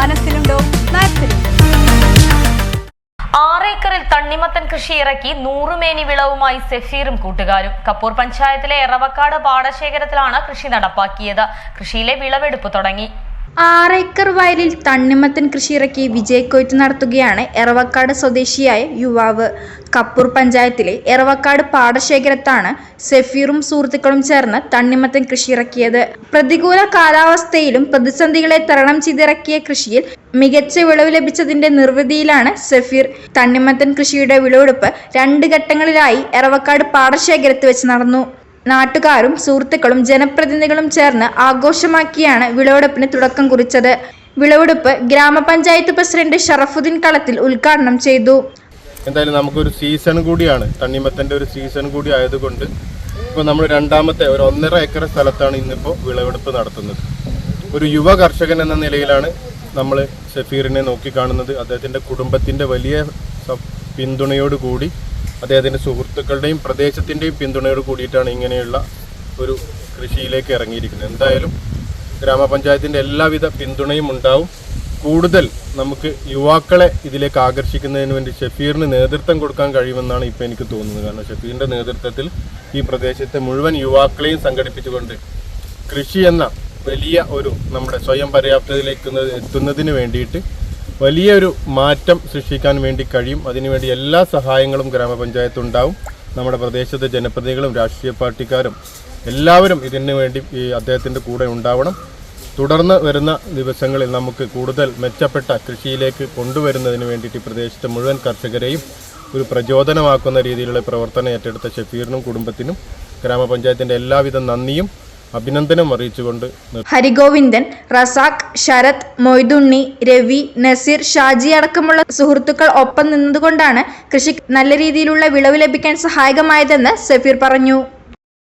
മനസ്സിലുണ്ടോ? ആറേക്കറിൽ തണ്ണിമത്തൻ കൃഷി ഇറക്കി നൂറുമേനി വിളവുമായി സെഫീറും കൂട്ടുകാരും. കപ്പൂർ പഞ്ചായത്തിലെ എറവക്കാട് പാടശേഖരത്തിലാണ് കൃഷി നടപ്പാക്കിയത്. കൃഷിയിലെ വിളവെടുപ്പ് തുടങ്ങി. ആറേക്കർ വയലിൽ തണ്ണിമത്തൻ കൃഷി ഇറക്കി വിജയക്കൊയ്ത്ത് നടത്തുകയാണ് എറവക്കാട് സ്വദേശിയായ യുവാവ്. കപ്പൂർ പഞ്ചായത്തിലെ എറവക്കാട് പാടശേഖരത്താണ് സെഫീറും സുഹൃത്തുക്കളും ചേർന്ന് തണ്ണിമത്തൻ കൃഷി ഇറക്കിയത് പ്രതികൂല കാലാവസ്ഥയിലും പ്രതിസന്ധികളെ തരണം ചെയ്തിറക്കിയ കൃഷിയിൽ മികച്ച വിളവ് ലഭിച്ചതിന്റെ നിർവൃതിയിലാണ് സെഫീർ. തണ്ണിമത്തൻ കൃഷിയുടെ വിളവെടുപ്പ് രണ്ട് ഘട്ടങ്ങളിലായി എറവക്കാട് പാടശേഖരത്ത് വെച്ച് നടന്നു. നാട്ടുകാരും സുഹൃത്തുക്കളും ജനപ്രതിനിധികളും ചേർന്ന് ആഘോഷമാക്കിയാണ് വിളവെടുപ്പിന് തുടക്കം കുറിച്ചത്. വിളവെടുപ്പ് ഗ്രാമപഞ്ചായത്ത് പ്രസിഡന്റ് ഷറഫുദ്ദീൻ കളത്തിൽ ഉദ്ഘാടനം ചെയ്തു. എന്തായാലും നമുക്കൊരു സീസൺ കൂടിയാണ്. തണ്ണിമത്തന്റെ ഒരു സീസൺ കൂടി ആയതുകൊണ്ട് ഇപ്പോൾ നമ്മൾ രണ്ടാമത്തെ ഒരു ഒന്നര ഏക്കർ സ്ഥലത്താണ് ഇന്നിപ്പോൾ വിളവെടുപ്പ് നടത്തുന്നത്. ഒരു യുവ കർഷകൻ എന്ന നിലയിലാണ് നമ്മൾ ഷഫീറിനെ നോക്കിക്കാണുന്നത് അദ്ദേഹത്തിന്റെ കുടുംബത്തിന്റെ വലിയ പിന്തുണയോടുകൂടി കൂടി അദ്ദേഹത്തിന്റെ സുഹൃത്തുക്കളുടെയും പ്രദേശത്തിന്റെയും പിന്തുണയോട് കൂടിയിട്ടാണ് ഇങ്ങനെയുള്ള ഒരു കൃഷിയിലേക്ക് ഇറങ്ങിയിരിക്കുന്നത്. എന്തായാലും ഗ്രാമപഞ്ചായത്തിന്റെ എല്ലാവിധ പിന്തുണയും ഉണ്ടാവും. കൂടുതൽ നമുക്ക് യുവാക്കളെ ഇതിലേക്ക് ആകർഷിക്കുന്നതിന് വേണ്ടി ഷഫീറിന് നേതൃത്വം കൊടുക്കാൻ കഴിയുമെന്നാണ് ഇപ്പോൾ എനിക്ക് തോന്നുന്നത്. കാരണം ഷഫീറിന്റെ നേതൃത്വത്തിൽ ഈ പ്രദേശത്തെ മുഴുവൻ യുവാക്കളെയും സംഘടിപ്പിച്ചുകൊണ്ട് കൃഷി എന്ന വലിയ ഒരു നമ്മുടെ സ്വയം പര്യാപ്തതയിലേക്ക് എത്തുന്നതിന് വേണ്ടിയിട്ട് വലിയൊരു മാറ്റം സൃഷ്ടിക്കാൻ വേണ്ടി കഴിയും. അതിനുവേണ്ടി എല്ലാ സഹായങ്ങളും ഗ്രാമപഞ്ചായത്ത് ഉണ്ടാവും. നമ്മുടെ പ്രദേശത്തെ ജനപ്രതിനിധികളും രാഷ്ട്രീയ പാർട്ടിക്കാരും എല്ലാവരും ഇതിനു വേണ്ടി ഈ അദ്ദേഹത്തിന്റെ കൂടെ ഉണ്ടാവണം. തുടർന്ന് വരുന്ന ദിവസങ്ങളിൽ നമുക്ക് കൂടുതൽ മെച്ചപ്പെട്ട കൃഷിയിലേക്ക് കൊണ്ടുവരുന്നതിന് വേണ്ടിയിട്ട് പ്രദേശത്തെ മുഴുവൻ കർഷകരെയും ഒരു പ്രചോദനമാക്കുന്ന രീതിയിലുള്ള പ്രവർത്തനം ഏറ്റെടുത്ത ഷഫീറിനും കുടുംബത്തിനും ഗ്രാമപഞ്ചായത്തിന്റെ എല്ലാവിധ നന്ദിയും അഭിനന്ദനം അറിയിച്ചുകൊണ്ട് ഹരിഗോവിന്ദൻ റസാഖ് ശരത് മൊയ്തുണ്ണി രവി നസീർ ഷാജി അടക്കമുള്ള സുഹൃത്തുക്കൾ ഒപ്പം നിന്നതുകൊണ്ടാണ് കൃഷി നല്ല രീതിയിലുള്ള വിളവ് ലഭിക്കാൻ സഹായകമായതെന്ന് സഫീർ പറഞ്ഞു.